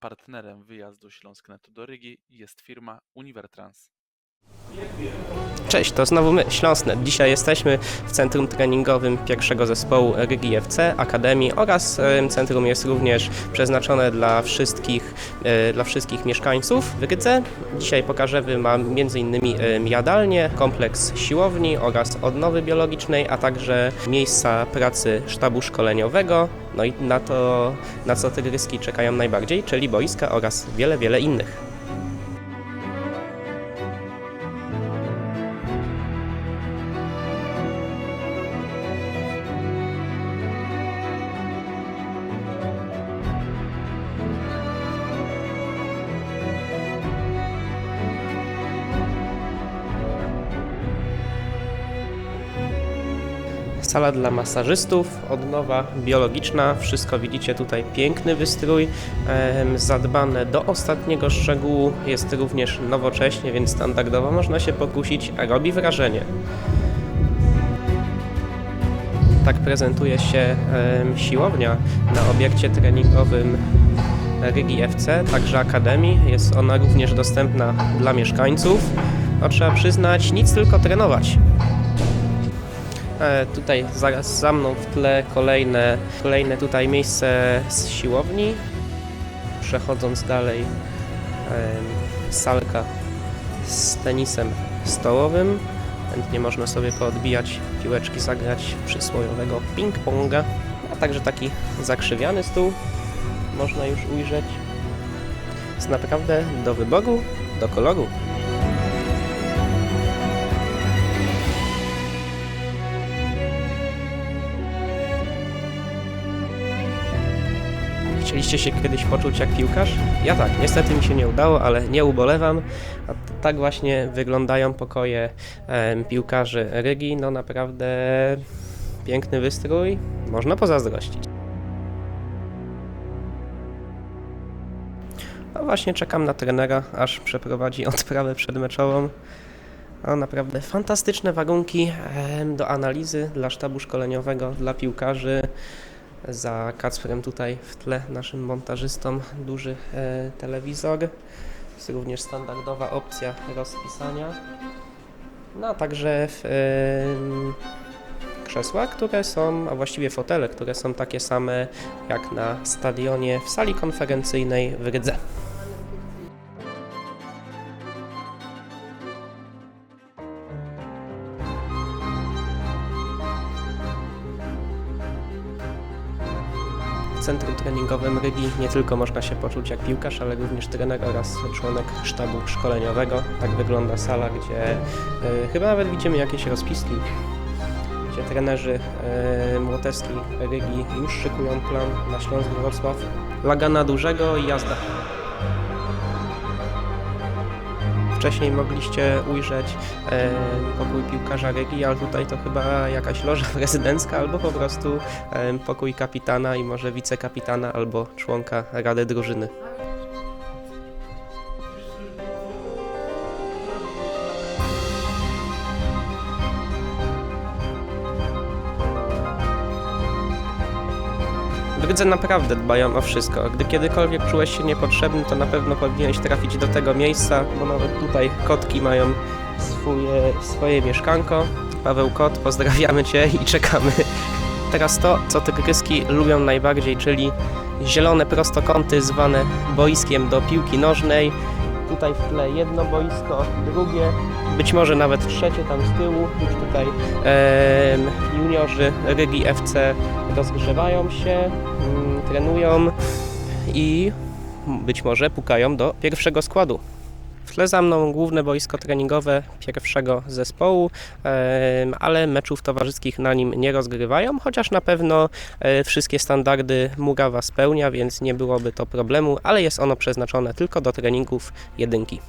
partnerem wyjazdu Śląsknetu do Rygi jest firma Univertrans. Cześć, to znowu my, Śląsnet. Dzisiaj jesteśmy w centrum treningowym pierwszego zespołu Rygi FC, Akademii oraz em, centrum jest również przeznaczone dla wszystkich, e, dla wszystkich mieszkańców w Rydze. Dzisiaj pokażemy Wam m.in. em, jadalnię, kompleks siłowni oraz odnowy biologicznej, a także miejsca pracy sztabu szkoleniowego, no i na to, na co tygryski czekają najbardziej, czyli boiska oraz wiele, wiele innych. Sala dla masażystów, odnowa biologiczna, wszystko widzicie tutaj, piękny wystrój, zadbane do ostatniego szczegółu, jest również nowocześnie, więc standardowo można się pokusić, a robi wrażenie. Tak prezentuje się siłownia na obiekcie treningowym Rygi FC, także Akademii. Jest ona również dostępna dla mieszkańców. No, trzeba przyznać, nic tylko trenować. E, Tutaj zaraz za mną w tle kolejne, kolejne tutaj miejsce z siłowni. Przechodząc dalej, salka z tenisem stołowym. Chętnie można sobie poodbijać piłeczki, zagrać przysłowiowego ping-ponga, a także taki zakrzywiany stół można już ujrzeć. Jest naprawdę do wyboru, do koloru. Chcieliście się kiedyś poczuć jak piłkarz? Ja tak, niestety mi się nie udało, ale nie ubolewam. A tak właśnie wyglądają pokoje piłkarzy Rygi. No naprawdę piękny wystrój, można pozazdrościć. No właśnie czekam na trenera, aż przeprowadzi odprawę przedmeczową. No, naprawdę fantastyczne warunki do analizy dla sztabu szkoleniowego, dla piłkarzy. Za Kacprem tutaj w tle naszym montażystom duży e, telewizor. Jest również standardowa opcja rozpisania. No a także w, em, krzesła, które są, a właściwie fotele, które są takie same jak na stadionie w sali konferencyjnej w Rydze. Centrum treningowym Rygi nie tylko można się poczuć jak piłkarz, ale również trener oraz członek sztabu szkoleniowego. Tak wygląda sala, gdzie e, chyba nawet widzimy jakieś rozpiski, gdzie trenerzy e, Młotewski Rygi już szykują plan na Śląsk Wrocław. Lagana dużego i jazda. Wcześniej mogliście ujrzeć e, pokój piłkarza Rygi, ale tutaj to chyba jakaś loża prezydencka albo po prostu e, pokój kapitana i może wicekapitana albo członka rady drużyny. W Rydze naprawdę dbają o wszystko. Gdy kiedykolwiek czułeś się niepotrzebny, to na pewno powinieneś trafić do tego miejsca, bo nawet tutaj kotki mają swoje, swoje mieszkanko. Paweł Kot, pozdrawiamy Cię i czekamy. Teraz to, co tygryski lubią najbardziej, czyli zielone prostokąty zwane boiskiem do piłki nożnej. Tutaj w tle jedno boisko, drugie, być może nawet trzecie tam z tyłu. Już tutaj em, juniorzy Rygi FC rozgrzewają się, mm, trenują i być może pukają do pierwszego składu. W tle za mną główne boisko treningowe pierwszego zespołu, ale meczów towarzyskich na nim nie rozgrywają, chociaż na pewno e, wszystkie standardy Murawa spełnia, więc nie byłoby to problemu, ale jest ono przeznaczone tylko do treningów jedynki.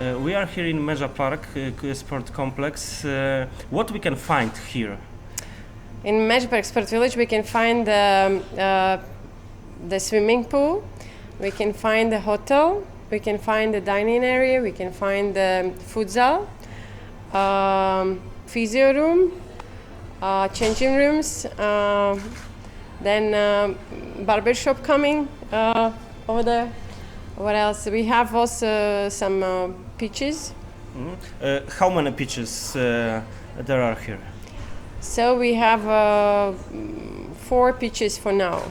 Uh, we are here in Meja Park uh, Sport Complex. Uh, what we can find here? In Meja Park Sport Village, we can find um, uh, the swimming pool, we can find the hotel, we can find the dining area, we can find the futsal, um, physio room, uh, changing rooms, then barber shop coming over there. What else? We have also some uh, pitches. Mhm. Uh, how many pitches uh, there are here? So we have uh, mm, four pitches for now.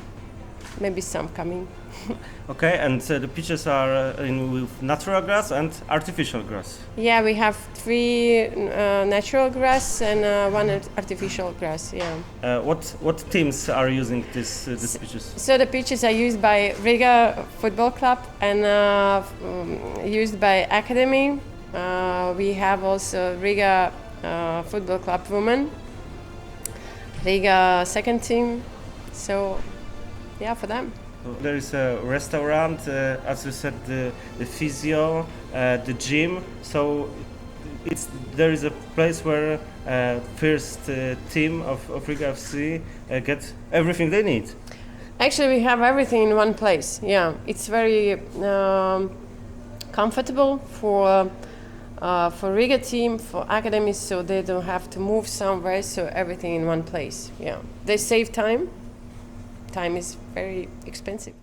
Maybe some coming. Okay, and uh, the pitches are uh, in with natural grass and artificial grass. Yeah, we have three uh, natural grass and uh, one artificial grass. Yeah. Uh, what what teams are using this uh, these pitches? So the pitches are used by Riga Football Club and uh, um, used by Academy. Uh, we have also Riga uh, Football Club Women, Riga second team. So, yeah, for them. There is a restaurant, uh, as you said, the, the physio, uh, the gym. So it's there is a place where uh, first uh, team of, of Riga FC uh, get everything they need. Actually, we have everything in one place. Yeah, it's very um, comfortable for uh, for Riga team, for academies, so they don't have to move somewhere. So everything in one place. Yeah, they save time. Time is very expensive.